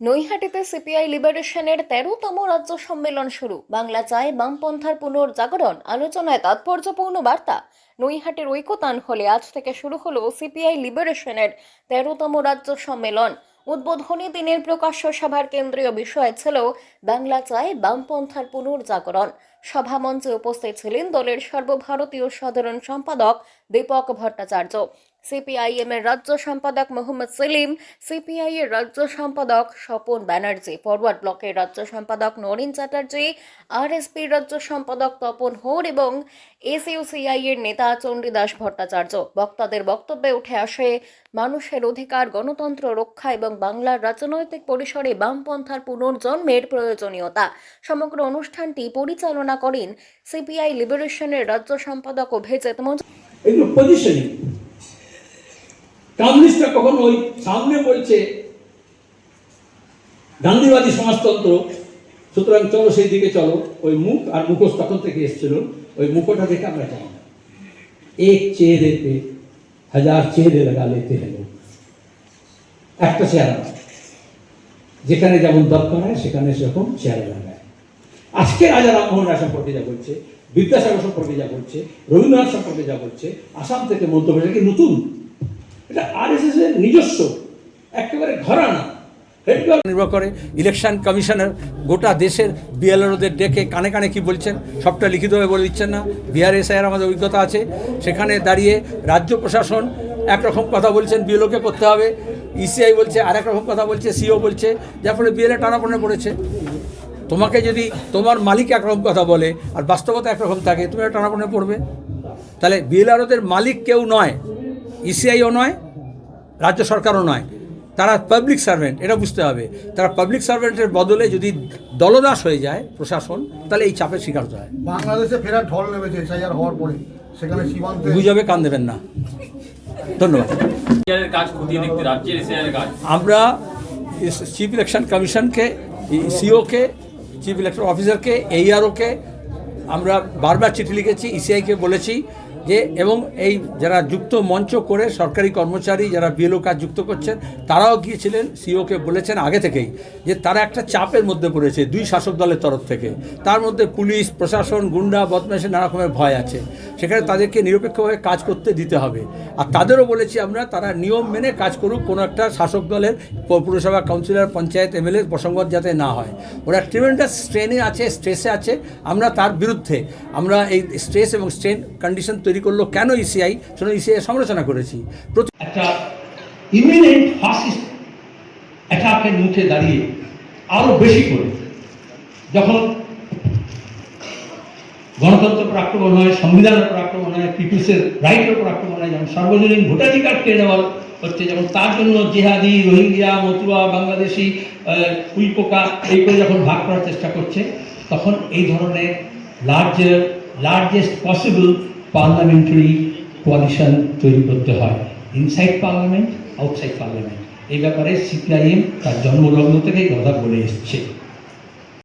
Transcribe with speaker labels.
Speaker 1: নৈহাটিতে CPI লিবারেশনের তেরোতম রাজ্য সম্মেলন শুরু। বাংলা চায় বামপন্থার পুনর্জাগরণ। আলোচনায় তাৎপর্যপূর্ণ বার্তা। নৈহাটির ঐকতান হলে আজ থেকে শুরু হলো সিপিআই লিবারেশনের তেরোতম রাজ্য সম্মেলন। উদ্বোধনী দিনের প্রকাশ্য সভার কেন্দ্রীয় বিষয় ছিল বাংলা চায় বামপন্থার পুনর্জাগরণ। সভামঞ্চে উপস্থিত ছিলেন দলের সর্বভারতীয় সাধারণ সম্পাদক দীপক ভট্টাচার্য। সিপিআইএম এর রাজ্য সম্পাদক মোহাম্মদ সেলিম, সিপিআই এর রাজ্য সম্পাদক স্বপন ব্যানার্জি, ফরওয়ার্ড ব্লকের রাজ্য সম্পাদক নরিন চ্যাটার্জি আরএসপি রাজ্য সম্পাদক তপন হোর এবং এসইউসিআই এর নেতা চণ্ডীদাস ভট্টাচার্য। বক্তাদের বক্তব্যে উঠে আসে, মানুষের অধিকার, গণতন্ত্র, রক্ষা এবং বাংলার রাজনৈতিক পরিসরে বামপন্থার পুনর্জন্মের প্রয়োজনীয়তা। সমগ্র অনুষ্ঠানটি পরিচালনা করেন সিপিআই লিবারেশনের রাজ্য সম্পাদক অভিজিৎ
Speaker 2: পজিশনিং কমিউনিস্টরা কখন ওই সামনে বলছে, গান্ধীবাদী সমাজতন্ত্র, সুতরাং চলো সেই দিকে চলো, ওই মুখ আর মুখোশ তখন থেকে এসেছিল, ওই মুখোটা দেখে আমরা যাই এক চেহারে পে হাজার চেহারে লাগা লেতে হল। একটা চেহারা যেখানে যেমন দরকার হয়, সেখানে সেরকম চেহারা লাগায় আজকে রাজা রামমোহন রায় সম্পর্কে যা করছে বিদ্যাসাগর সম্পর্কে যা করছে রবীন্দ্রনাথ সম্পর্কে যা করছে আসাম থেকে মধ্যপ্রদেশ নতুন? এটা আর এর নিজস্ব, একেবারে ঘরানা।
Speaker 3: নির্ভর করে ইলেকশন কমিশনের গোটা দেশের বিএলআরওদের ডেকে কানে কানে কি বলছেন, সবটা লিখিতভাবে বলে দিচ্ছেন না। বিহার এসআইয়ের আমাদের অভিজ্ঞতা আছে, সেখানে দাঁড়িয়ে রাজ্য প্রশাসন একরকম কথা বলছেন বিএলওকে করতে হবে। ইসিআই বলছে আরেক রকম কথা বলছে সিও বলছে, যার ফলে বিএলএ টানাপড়ে পড়েছে। তোমাকে যদি তোমার মালিক একরকম কথা বলে, আর বাস্তবতা একরকম থাকে, তুমি টানাপড়ে পড়বে। তাহলে বিএলআরওদের মালিক কেউ নয়। ইসিআইও নয় রাজ্য সরকারও নয়। তারা পাবলিক সার্ভেন্ট এটা বুঝতে হবে। তারা পাবলিক সার্ভেন্টের বদলে যদি দলদাস হয়ে যায় প্রশাসন তাহলে এই চাপের শিকার হতে হয়।
Speaker 4: বাংলাদেশে ফেরার ঢল নেমেছে এসআইআর হওয়ার পরে। সেখানে সীমান্তে
Speaker 3: গুজবে কান দেবেন না। ধন্যবাদ। আমরা চিফ ইলেকশন কমিশনকে সিওকে চিফ ইলেকশন অফিসারকে এইআরওকে আমরা বারবার চিঠি লিখেছি ইসিআইকে বলেছি যে এবং এই যারা যুক্ত মঞ্চ করে সরকারি কর্মচারী যারা বিএলও কাজ যুক্ত করছেন, তারাও গিয়েছিলেন সিওকে বলেছেন আগে থেকেই যে তারা একটা চাপের মধ্যে পড়েছে দুই শাসক দলের তরফ থেকে। তার মধ্যে পুলিশ, প্রশাসন, গুন্ডা বদমাশের নানা রকমের ভয় আছে। সেখানে তাদেরকে নিরপেক্ষভাবে কাজ করতে দিতে হবে। আর তাদেরও বলেছি আমরা, তারা নিয়ম মেনে কাজ করুক, কোনো একটা শাসক দলের পুরসভা কাউন্সিলর, পঞ্চায়েত এমএলএ প্রসঙ্গত যাতে না হয়। ওরা ট্রিমেন্ডাস স্ট্রেনে আছে স্ট্রেসে আছে। আমরা তার বিরুদ্ধে, আমরা এই স্ট্রেস এবং স্ট্রেন কন্ডিশন তৈরি করল, কেন ইসিআই সেজন্য ইসিআই সমালোচনা করেছি।
Speaker 2: একটা ইমিনেন্ট ফাসিস্ট অ্যাটাকের মুখে দাঁড়িয়ে আরও বেশি করে, যখন গণতন্ত্রের উপর আক্রমণ হয়, সংবিধানের উপর আক্রমণ হয়, পিপুলসের রাইটের উপর আক্রমণ হয় যেমন সর্বজনীন ভোটাধিকার কেড়ে নেওয়া হচ্ছে যেমন তার জন্য জেহাদি রোহিঙ্গিয়া মতুয়া বাংলাদেশি কুইপোকা এই করে যখন ভাগ করার চেষ্টা করছে, তখন এই ধরনের larger largest possible parliamentary coalition তৈরি করতে হয়। Inside parliament, outside parliament. এই ব্যাপারে সিপিআইএম তার জন্মলগ্ন থেকেই কথা বলে এসছে।